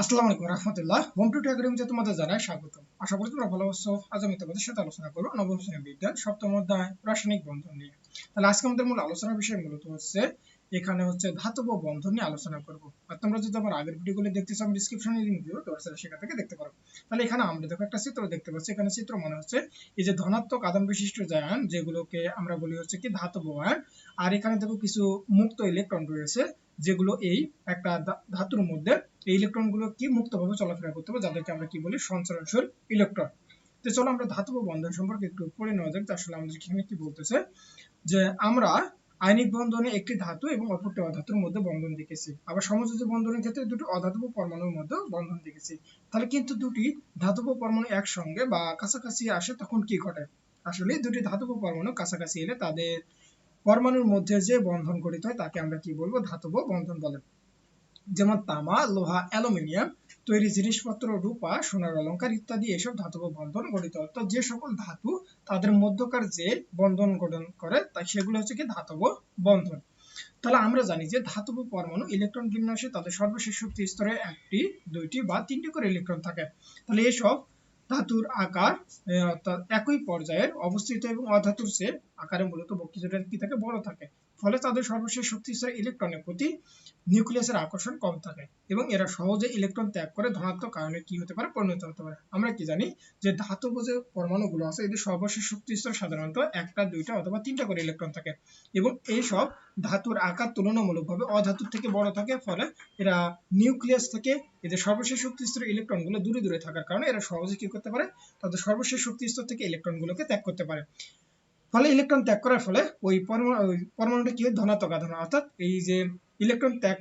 আসসালামু আলাইকুম রহমতুল্লাহ। Home two একাডেমিতে তোমাদের জানাই স্বাগত আশা করি তোমরা ভালো আছো। আজ আমি তোমাদের সাথে আলোচনা করব নবম শ্রেণি বিজ্ঞান, সপ্তম অধ্যায়, রাসায়নিক বন্ধন নিয়ে। তাহলে আজকে আমাদের মূল আলোচনার বিষয় মূলত হচ্ছে, এখানে হচ্ছে ধাতব বন্ধন নিয়ে আলোচনা করব। আর তোমরা যদি আমার আগের ভিডিওগুলো দেখতে চাও, আমি ডিসক্রিপশনে লিংক দিব, তোমরা সেটা সেখান থেকে দেখতে পারো। তাহলে এখানে আমরা দেখো একটা চিত্র দেখতে পাচ্ছি। এখানে চিত্র মনে হচ্ছে, এই যে ধনাত্মক আদান বিশিষ্ট জায়ন, যেগুলোকে আমরা বলি হচ্ছে কি ধাতব আয়ন। আর এখানে দেখো কিছু মুক্ত ইলেকট্রন রয়েছে, যেগুলো এই একটা ধাতুর মধ্যে এই ইলেকট্রনগুলো কি মুক্তভাবে চলাফেরা করতে হবে যাদেরকে আমরা কি বলি? সঞ্চরণশীল ইলেকট্রন তো চলো আমরা ধাতব বন্ধন সম্পর্কে একটু পড়ে নেওয়া যাক আসলে আমাদের এখানে কি বলতেছে? যে আমরা আয়নিক বন্ধনে একটি ধাতু এবং অপরটি অধাতুর মধ্যে বন্ধন দেখেছি। আবার সমযোজী বন্ধনের ক্ষেত্রে দুটি অধাতব পরমাণুর মধ্যে বন্ধন দেখেছি। তাহলে কিন্তু দুটি ধাতব পরমাণু একসঙ্গে বা কাছাকাছি আসে তখন কি ঘটে? আসলে দুটি ধাতব পরমাণু কাছাকাছি এলে তাদের পরমাণুর মধ্যে যে বন্ধন গঠিত হয়, তাকে আমরা কি বলব? ধাতব বন্ধন বলে। যেমন তামা, লোহা, অ্যালুমিনিয়াম, তৈরি জিনিসপত্র, রূপা, সোনার অলঙ্কার ইত্যাদি এসব ধাতব বন্ধন গঠিত। অর্থাৎ যে সকল ধাতু তাদের মধ্যকার যে বন্ধন গঠন করে তা সেগুলো হচ্ছে কি ধাতব বন্ধন। তাহলে আমরা জানি যে ধাতব পরমাণু ইলেকট্রন বিন্যাসে তাদের সর্বশেষ শক্তি স্তরে একটি, দুইটি বা তিনটি করে ইলেকট্রন থাকে। তাহলে এসব ধাতুর আকার অর্থাৎ একই পর্যায়ের অবস্থিত এবং অধাতুর চেয়ে আকারে মূলত কিছুটা কি থাকে? বড় থাকে। ফলে তাদের সর্বশেষ শক্তি শক্তিস্তরে ইলেকট্রনের প্রতি নিউক্লিয়াসের আকর্ষণ কম থাকে এবং এরা সহজে ইলেকট্রন ত্যাগ করে ধনাত্মক কারণে কি হতে পারে? পরিণত হতে পারে। আমরা কি জানি যে ধাতব যে পরমাণুগুলো আছে, এদের সর্বশেষ শক্তিস্তর সাধারণত একটা, দুইটা অথবা তিনটা করে ইলেকট্রন থাকে এবং এই সব ধাতুর আকার তুলনামূলকভাবে অধাতুর থেকে বড় থাকে। ফলে এরা নিউক্লিয়াস থেকে এদের সর্বশেষ শক্তি শক্তিস্তর ইলেকট্রনগুলো দূরে দূরে থাকার কারণে এরা সহজে কি করতে পারে? তাদের সর্বশেষ শক্তিস্তর থেকে ইলেকট্রনগুলোকে ত্যাগ করতে পারে। ফলে ইলেকট্রন ত্যাগ করার ফলে ওই পরমাণুটা কি হয়? ধনাত্মক আধান, অর্থাৎ এই যে ইলেকট্রন ত্যাগ,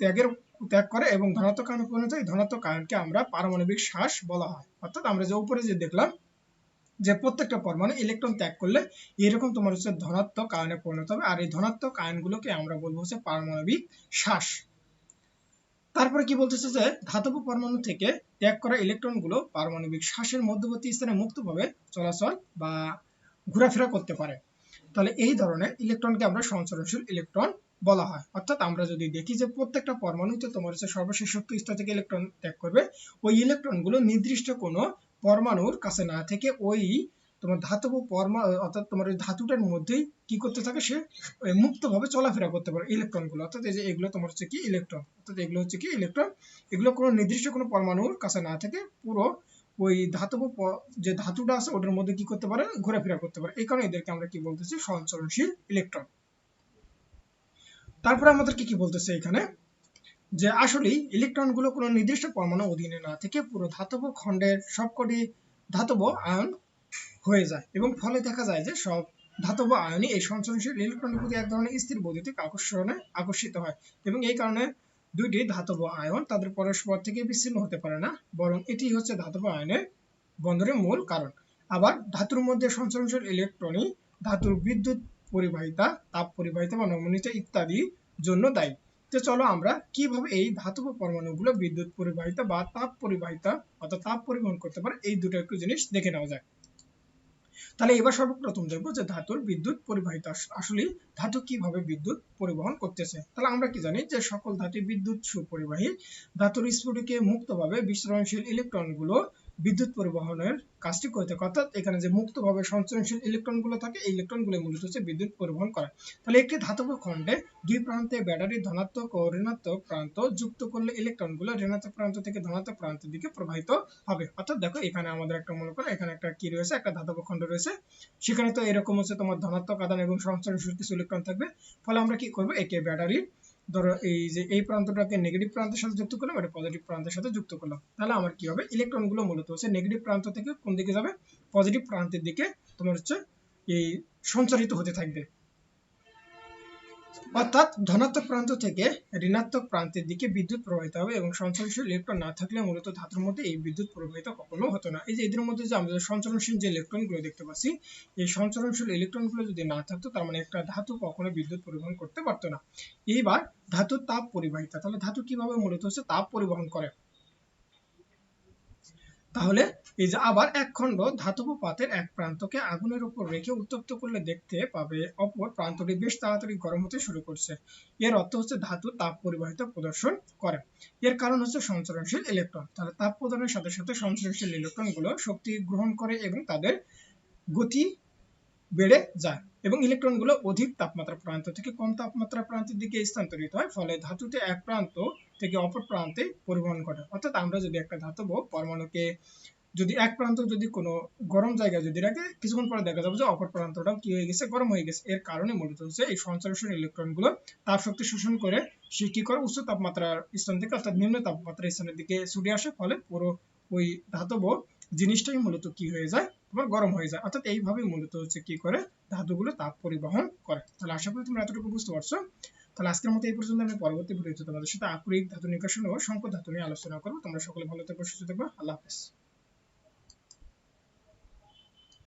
ত্যাগের ত্যাগ করে এবং ধনাত্মক আয়নে পরিণত এই ধনাত্মক আয়নকে আমরা পারমাণবিক শ্বাস বলা হয়। অর্থাৎ আমরা যে উপরে যে দেখলাম যে প্রত্যেকটা পরমাণু ইলেকট্রন ত্যাগ করলে এরকম তোমার হচ্ছে ধনাত্মক আয়নে পরিণত হবে। আর এই ধনাত্মক আয়নগুলোকে আমরা বলব হচ্ছে পারমাণবিক শ্বাস। তারপরে কি বলতেছে যে ধাতব পরমাণু থেকে ত্যাগ করা ইলেকট্রনগুলো পারমাণবিক শ্বাসের মধ্যবর্তী স্থানে মুক্তভাবে চলাচল বা ঘোরাফেরা করতে পারে। তাহলে এই ধরনের ইলেকট্রনকে আমরা সঞ্চরণশীল ইলেকট্রন বলা হয়। অর্থাৎ আমরা যদি দেখি যে প্রত্যেকটা পরমাণুতে তোমার হচ্ছে সর্বশেষ শক্তি স্তর থেকে ইলেকট্রন ত্যাগ করবে, ওই ইলেকট্রনগুলো নির্দিষ্ট কোনো পরমাণুর কাছে না থেকে ওই তোমার ধাতব পরমা, অর্থাৎ তোমার ওই ধাতুটার মধ্যেই কি করতে থাকে, সে মুক্তভাবে চলাফেরা করতে পারে ইলেকট্রনগুলো অর্থাৎ এই যে এগুলো তোমার হচ্ছে কি ইলেকট্রন অর্থাৎ এগুলো হচ্ছে কি ইলেকট্রন এগুলো কোনো নির্দিষ্ট কোনো পরমাণুর কাছে না থেকে পুরো ওই ধাতব যে ধাতুটা আছে ওটার মধ্যে কি করতে পারে? ঘোরাফেরা করতে পারে। এই কারণে এদেরকে আমরা কি বলতেছি? সঞ্চরণশীল ইলেকট্রন তারপরে আমাদের কি কি বলতেছে এখানে? যে আসলে ইলেকট্রনগুলো কোনো নির্দিষ্ট পরমাণু অধীনে না থেকে পুরো ধাতব খণ্ডের সবকটি ধাতব আয়ন হয়ে যায় এবং ফলে দেখা যায় যে সব ধাতব আয়নই এই সঞ্চরণশীল ইলেকট্রনের প্রতি এক ধরনের স্থির বৈদ্যুতিক আকর্ষণে আকর্ষিত হয় এবং এই কারণে দুইটি ধাতব আয়ন তাদের পরস্পর থেকে বিচ্ছিন্ন হতে পারে না, বরং এটি হচ্ছে ধাতব আয়নের বন্ধনের মূল কারণ। আবার ধাতুর মধ্যে সঞ্চরণশীল ইলেকট্রনই ধাতুর বিদ্যুৎ পরিবাহিতা, তাপ পরিবাহিতা বা নমনীয়তা ইত্যাদি জন্য দায়ী। তো চলো আমরা কীভাবে এই ধাতব পরমাণুগুলো বিদ্যুৎ পরিবাহিতা বা তাপ পরিবাহিতা অর্থাৎ তাপ পরিবহন করতে পারে, এই দুটো একটু জিনিস দেখে নেওয়া যায় তাহলে এবার সর্বপ্রথম দেখব যে ধাতুর বিদ্যুৎ পরিবাহিত আসলে ধাতু কীভাবে বিদ্যুৎ পরিবহন করতেছে। তাহলে আমরা কি জানি যে সকল ধাতু বিদ্যুৎ সুপরিবাহী ধাতুর স্ফটিকে মুক্তভাবে বিশ্লেষণশীল ইলেকট্রনগুলো বিদ্যুৎ পরিবহনের কাজটি করে থাকে অর্থাৎ এখানে যে মুক্তভাবে সঞ্চরণশীল ইলেকট্রনগুলো থাকে, এই ইলেকট্রনগুলো মূলত হচ্ছে বিদ্যুৎ পরিবহন করে। তাহলে একটি ধাতব খণ্ডে দুই প্রান্তে ব্যাটারি ধনাত্মক ও ঋণাত্মক প্রান্ত যুক্ত করলে ইলেকট্রনগুলো ঋণাত্মক প্রান্ত থেকে ধনাত্মক প্রান্তের দিকে প্রবাহিত হবে। অর্থাৎ দেখো, এখানে আমাদের একটা মনে করো, এখানে একটা কি রয়েছে, একটা ধাতব খণ্ড রয়েছে। সেখানে তো এরকম হচ্ছে তোমার ধনাত্মক আদান এবং সঞ্চরণশীল কিছু ইলেকট্রন থাকবে। ফলে আমরা কি করব, একে ব্যাটারির ধরো এই যে এই প্রান্তটাকে নেগেটিভ প্রান্তের সাথে যুক্ত করলাম, এটা পজিটিভ প্রান্তের সাথে যুক্ত করলাম। তাহলে আমার কি হবে? ইলেকট্রনগুলো মূলত হচ্ছে নেগেটিভ প্রান্ত থেকে কোন দিকে যাবে? পজিটিভ প্রান্তের দিকে তোমার হচ্ছে এই সঞ্চারিত হতে থাকবে। অর্থাৎ ধনাত্মক প্রান্ত থেকে ঋণাত্মক প্রান্তের দিকে বিদ্যুৎ প্রবাহিত হবে এবং সঞ্চরণশীল ইলেকট্রন না থাকলে মূলত ধাতুর মধ্যে এই বিদ্যুৎ প্রবাহিত কখনো হতো না। এই যে এদের মধ্যে যে আমাদের সঞ্চরণশীল যে ইলেকট্রনগুলো দেখতে পাচ্ছি, এই সঞ্চরণশীল ইলেকট্রনগুলো যদি না থাকতো, তার মানে একটা ধাতু কখনো বিদ্যুৎ পরিবহন করতে পারতো না। এইবার ধাতুর তাপ পরিবাহিতা, তাহলে ধাতু কীভাবে মূলত হচ্ছে তাপ পরিবহন করে? তাহলে এই যে আবার এক খণ্ড ধাতব পাতের এক প্রান্তকে আগুনের উপর রেখে উত্তপ্ত করলে দেখতে পাবে অপর প্রান্তটি বেশ তাড়াতাড়ি গরম হতে শুরু করছে। এর অর্থ হচ্ছে ধাতু তাপ পরিবাহিত প্রদর্শন করে। এর কারণ হচ্ছে সঞ্চরণশীল ইলেকট্রন। তাহলে তাপ প্রদানের সাথে সাথে সঞ্চরণশীল ইলেকট্রনগুলো শক্তি গ্রহণ করে এবং তাদের গতি বেড়ে যায় এবং ইলেকট্রনগুলো অধিক তাপমাত্রা প্রান্ত থেকে কম তাপমাত্রা প্রান্তের দিকে স্থানান্তরিত হয়। ফলে ধাতুতে এক প্রান্ত থেকে অপর প্রান্তে পরিবহন ঘটে। অর্থাৎ আমরা যদি একটা ধাতব পরমাণুকে যদি এক প্রান্ত যদি কোনো গরম জায়গায় যদি রাখে, কিছুক্ষণ পরে দেখা যাবে যে অপর প্রান্তটাও কি হয়ে গেছে? গরম হয়ে গেছে। এর কারণে মূলত হচ্ছে এই সঞ্চালনশীল ইলেকট্রনগুলো তাপ শক্তি শোষণ করে সে কি করে উচ্চ তাপমাত্রার স্থান থেকে, অর্থাৎ নিম্ন তাপমাত্রার স্থানের দিকে ছুটে আসে। ফলে পুরো ওই ধাতব জিনিসটাই মূলত কি হয়ে যায়? তোমার গরম হয়ে যায়। অর্থাৎ এইভাবে মূলত হচ্ছে কি করে ধাতুগুলো তাপ পরিবহন করে। তাহলে আশা করি তোমরা এতটুকু বুঝতে পারছ। তাহলে আজকের মতো এই পর্যন্ত আমি পরবর্তী ভিডিওতে তোমাদের সাথে আকরিক ধাতু নিকাশন ও সংকট ধাতু নিয়ে আলোচনা করব। তোমরা সকলে ভালো থেকো, সুস্থ থাকব আল্লাহ হাফেজ।